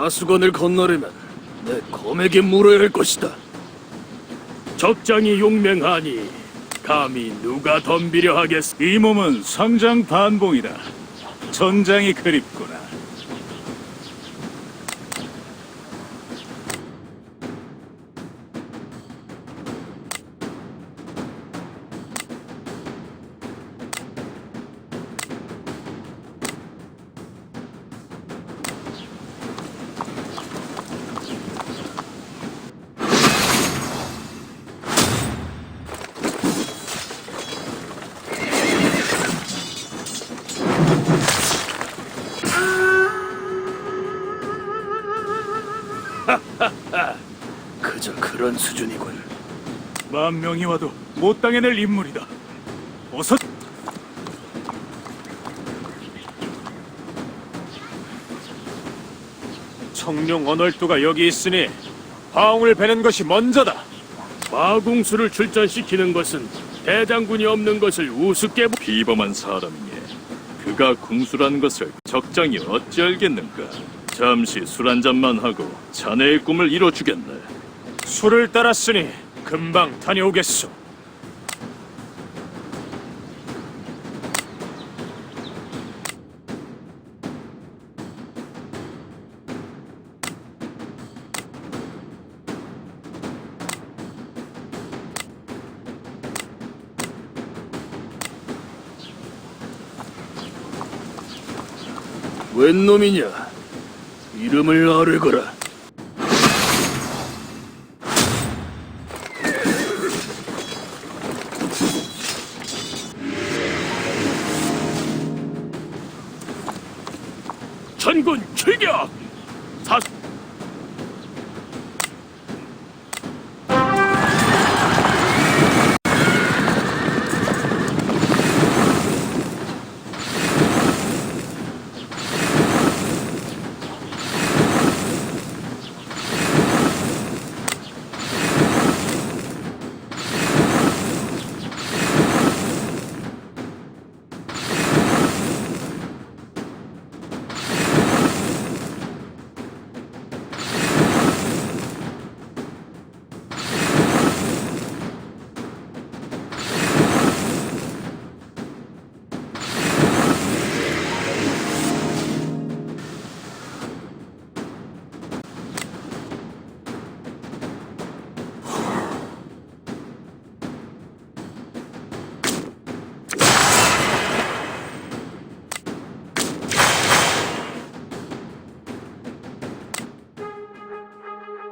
사수건을 건너려면 내 검에게 물어야 할 것이다. 적장이 용맹하니 감히 누가 덤비려 하겠어? 이 몸은 성장 반봉이다. 전장이 그립구나. 그런 수준이군. 만 명이 와도 못 당해낼 인물이다. 어서 청룡 언월도가 여기 있으니 화웅을 베는 것이 먼저다. 마궁수를 출전시키는 것은 대장군이 없는 것을 우습게 보... 비범한 사람이에 그가 궁수라는 것을 적장이 어찌 알겠는가? 잠시 술 한 잔만 하고 자네의 꿈을 이뤄주겠네. 술을 따랐으니 금방 다녀오겠소. 웬 놈이냐? 이름을 아뢰거라.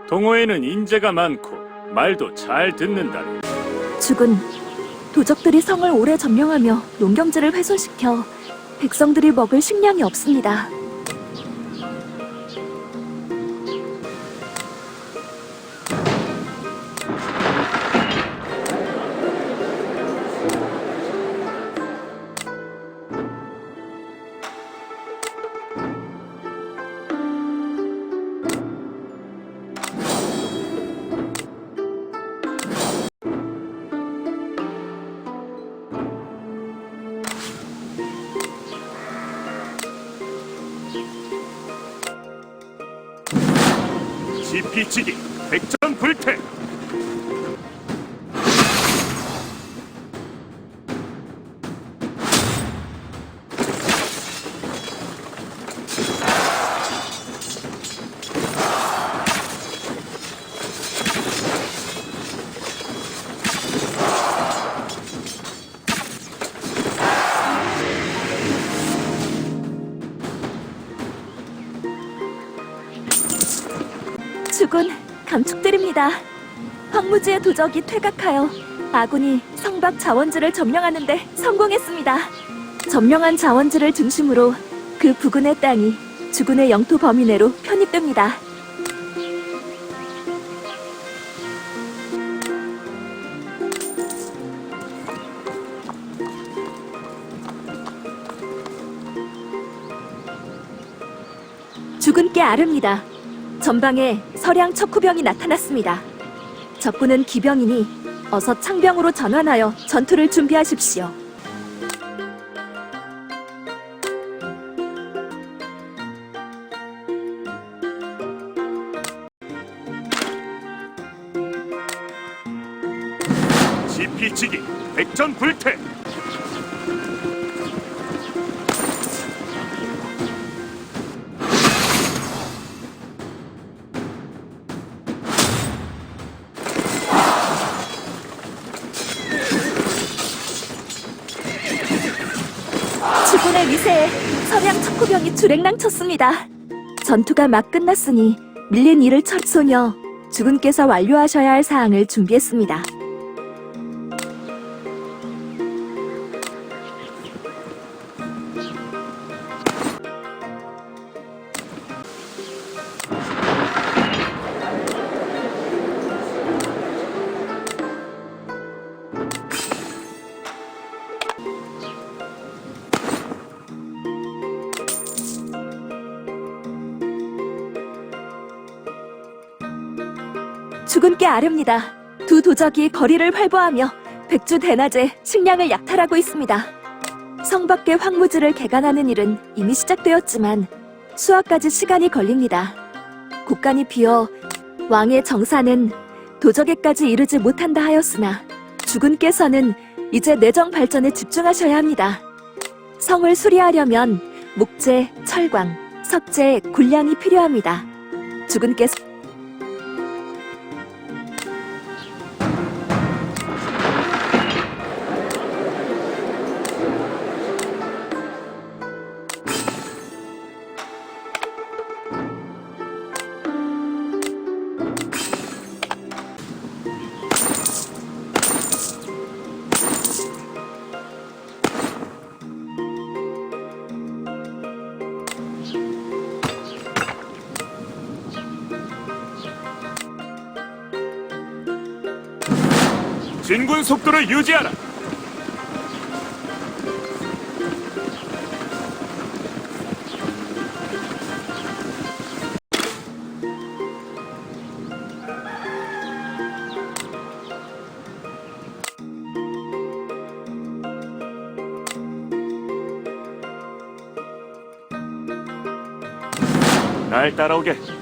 동호회는 인재가 많고 말도 잘 듣는다니. 죽은 도적들이 성을 오래 점령하며 농경지를 훼손시켜 백성들이 먹을 식량이 없습니다. 지피치기 백전 죽은 감축드립니다. 황무지의 도적이 퇴각하여 아군이 성박 자원지를 점령하는데 성공했습니다. 점령한 자원지를 중심으로 그 부근의 땅이 주군의 영토 범위 내로 편입됩니다. 죽은께 아릅니다. 전방에 서량 척후병이 나타났습니다. 적군은 기병이니 어서 창병으로 전환하여 전투를 준비하십시오. 지피치기 백전불태 주군의 위세에 서량 척후병이 주랭랑 쳤습니다. 전투가 막 끝났으니 밀린 일을 처리 소녀 주군께서 완료하셔야 할 사항을 준비했습니다. 주군께 아릅니다. 두 도적이 거리를 활보하며 백주 대낮에 식량을 약탈하고 있습니다. 성 밖의 황무지를 개간하는 일은 이미 시작되었지만 수화까지 시간이 걸립니다. 곳간이 비어 왕의 정사는 도적에까지 이르지 못한다 하였으나 주군께서는 이제 내정 발전에 집중하셔야 합니다. 성을 수리하려면 목재, 철광, 석재, 군량이 필요합니다. 주군께서 진군 속도를 유지하라. 날 따라오게